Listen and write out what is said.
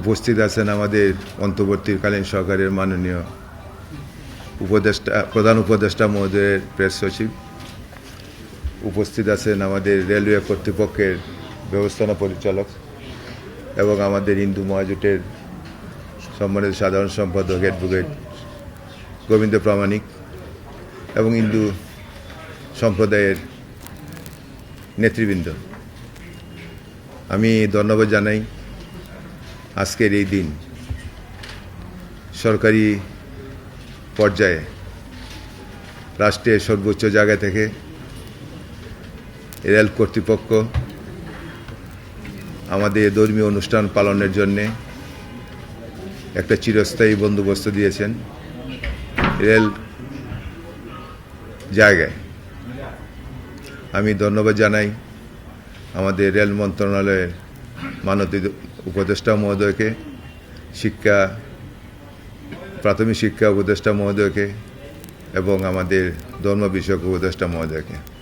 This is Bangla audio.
উপস্থিত আছেন আমাদের অন্তর্বর্তীকালীন সরকারের মাননীয় উপদেষ্টা, প্রধান উপদেষ্টা মহোদয়ের প্রেস সচিব। উপস্থিত আছেন আমাদের রেলওয়ে কর্তৃপক্ষের ব্যবস্থাপনা পরিচালক এবং আমাদের হিন্দু মহাজোটের সম্মানিত সাধারণ সম্পাদক অ্যাডভোকেট গোবিন্দ প্রামাণিক এবং হিন্দু সম্প্রদায়ের নেতৃবৃন্দ। আমি ধন্যবাদ জানাই। আজকের এই দিন সরকারি পর্যায়ে রাষ্ট্রের সর্বোচ্চ জায়গা থেকে রেল কর্তৃপক্ষ আমাদের ধর্মীয় অনুষ্ঠান পালনের জন্যে একটা চিরস্থায়ী বন্দোবস্ত দিয়েছেন রেল জায়গায়। আমি ধন্যবাদ জানাই আমাদের রেল মন্ত্রণালয়ের মাননীয় উপদেষ্টা মহোদয়কে শিক্ষা প্রাথমিক শিক্ষা উপদেষ্টা মহোদয়কে এবং আমাদের ধর্ম বিষয়ক উপদেষ্টা মহোদয়কে।